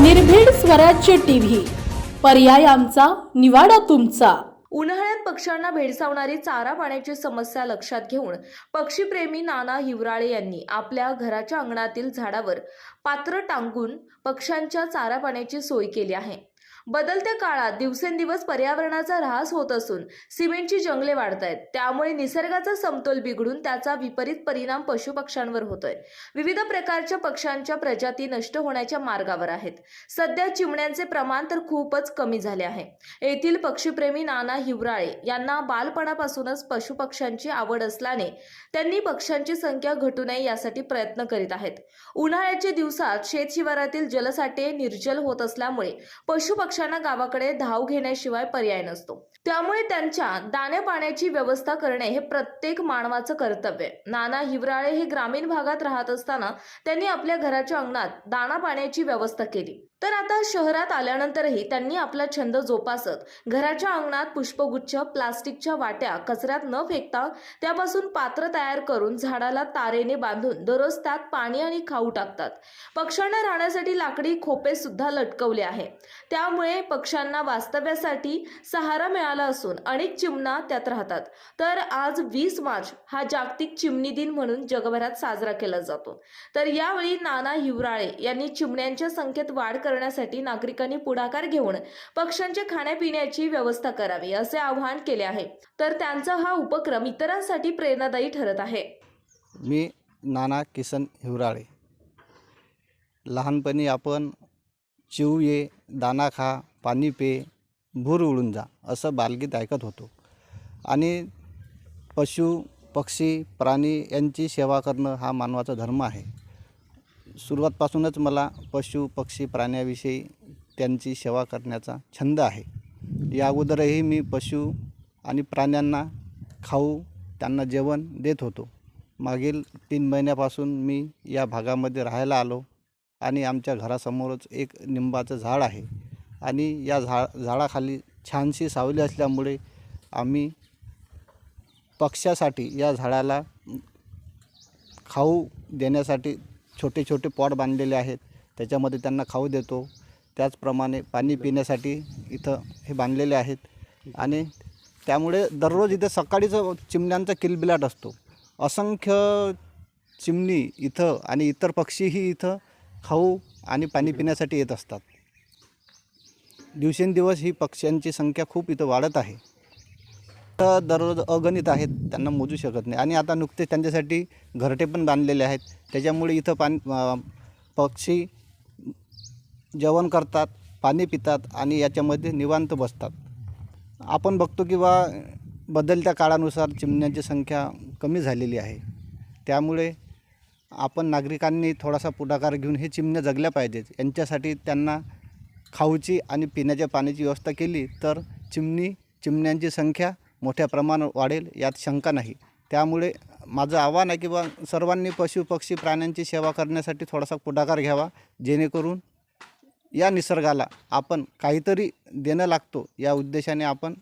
निर्भीड स्वराज्य टीव्ही. पर्याय आमचा निवाडा तुमचा. उन्हाळ्यात पक्ष्यांना भेडसावणारी चारा पाण्याची समस्या लक्षात घेऊन पक्षीप्रेमी नाना हिवराळे यांनी आपल्या घराच्या अंगणातील झाडावर पात्र टांगून पक्ष्यांच्या चारा पाण्याची सोय केली आहे. बदलत्या काळात दिवसेंदिवस पर्यावरणाचा ऱ्हास होत असून सिमेंटची जंगले वाढत आहेत त्यामुळे निसर्गाचा समतोल बिघडून त्याचा विपरीत परिणाम पशुपक्ष्यांवर होतोय. विविध प्रकारच्या पक्ष्यांच्या प्रजाती नष्ट होण्याच्या मार्गावर आहेत. सध्या चिमण्यांचे प्रमाण तर खूपच कमी झाले आहे. येथील पक्षीप्रेमी नाना हिवराळे यांना बालपणापासूनच पशुपक्ष्यांची आवड असल्याने त्यांनी पक्ष्यांची संख्या घटू नये यासाठी प्रयत्न करीत आहेत. उन्हाळ्याच्या दिवसात शेतशिवारातील जलसाठे निर्जल होत असल्यामुळे पक्ष्यांना गावाकडे धाव घेण्याशिवाय पर्याय नसतो. त्यामुळे त्यांच्या दाण्या पाण्याची व्यवस्था करणे हे प्रत्येक मानवाचं कर्तव्य आहे. नाना हिवराळे हे ग्रामीण भागात राहत असताना त्यांनी आपल्या घराच्या अंगणात दाणा पाण्याची व्यवस्था केली. तर आता शहरात आल्यानंतरही त्यांनी आपला छंद जोपासत घराच्या अंगणात पुष्पगुच्छ प्लास्टिकच्या वाट्या कचऱ्यात न फेकता त्यापासून पात्र तयार करून झाडाला तारेने बांधून दररोज त्यात पाणी आणि खाऊ टाकतात. पक्ष्यांना राहण्यासाठी लाकडी खोपे सुद्धा लटकवले आहे. त्यामुळे पक्ष्यांना वास्तव्यासाठी सहारा मिळाला असून अनेक चिमणा त्यात राहतात. तर आज वीस मार्च हा जागतिक चिमणी दिन म्हणून जगभरात साजरा केला जातो. तर यावेळी नाना हिवराळे यांनी चिमण्यांच्या संख्येत वाढ करण्यासाठी नागरिकांनी पुढाकार घेऊन पक्ष्यांच्या खाण्यापिण्याची व्यवस्था करावी असे आवाहन केले आहे. तर त्यांचा हा उपक्रम इतरांसाठी प्रेरणादायी ठरत आहे. मी नाना किसन हिवराळे. लहानपणी आपण चिव ये दाना खा पाणी पे भूर उडून जा असं बालगीत ऐकत होतो. आणि पशु पक्षी प्राणी यांची सेवा करणं हा मानवाचा धर्म आहे. सुरुवातपासूनच मला पशु पक्षी प्राण्याविषयी त्यांची सेवा करण्याचा छंद आहे. या अगोदरही मी पशु आणि प्राण्यांना खाऊ त्यांना जेवण देत होतो. मागील तीन महिन्यापासून मी या भागामध्ये राहायला आलो आणि आमच्या घरासमोरच एक निंबाचं झाड आहे आणि या झा झाडाखाली छानशी सावली असल्यामुळे आम्ही पक्ष्यासाठी या झाडाला खाऊ देण्यासाठी छोटे छोटे पॉट बांधलेले आहेत. त्याच्यामध्ये त्यांना खाऊ देतो. त्याचप्रमाणे पाणी पिण्यासाठी इथं हे बांधलेले आहेत. आणि त्यामुळे दररोज इथं सकाळीचं चिमण्यांचा किलबिलाट असतो. असंख्य चिमणी इथं आणि इतर पक्षीही इथं खाऊ आणि पाणी पिण्यासाठी येत असतात. दिवसेंदिवस ही पक्ष्यांची संख्या खूप इथं वाढत आहे. दररोज अगणित आहेत त्यांना मोजू शकत नाही. आणि आता नुकतेच त्यांच्यासाठी घरटे पण बांधलेले आहेत. त्याच्यामुळे इथं पाणी पक्षी जेवण करतात पाणी पितात आणि याच्यामध्ये निवांत बसतात. आपण बघतो की बा बदलत्या काळानुसार चिमण्यांची संख्या कमी झालेली आहे. त्यामुळे आपण नागरिकांनी थोडासा पुढाकार घेऊन हे चिमण्या जगल्या पाहिजेत. यांच्यासाठी त्यांना खाऊची आणि पिण्याच्या पाण्याची व्यवस्था केली तर चिमणी चिमण्यांची संख्या मोठ्या प्रमाणात वाढेल यात शंका नाही. त्यामुळे माझं आव्हान आहे की बा सर्वांनी पशु पक्षी प्राण्यांची सेवा करण्यासाठी थोडासा पुढाकार घ्यावा जेणेकरून या निसर्गाला आपण काहीतरी देणं लागतो या उद्देशाने आपण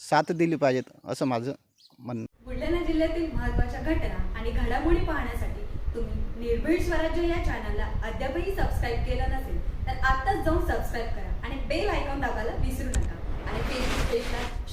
साथ दिली पाहिजेत असं माझं म्हणणं. बुलढाणा जिल्ह्यातील महत्त्वाच्या घटना आणि घडामोडी पाहण्यासाठी तुम्ही निर्भीड स्वराज्य या चॅनलला अद्यापही सबस्क्राईब केलं नसेल तर आत्ताच जाऊन सबस्क्राईब करा आणि बेल आयकॉन दाबायला विसरू नका. आणि फेसबुक पेजला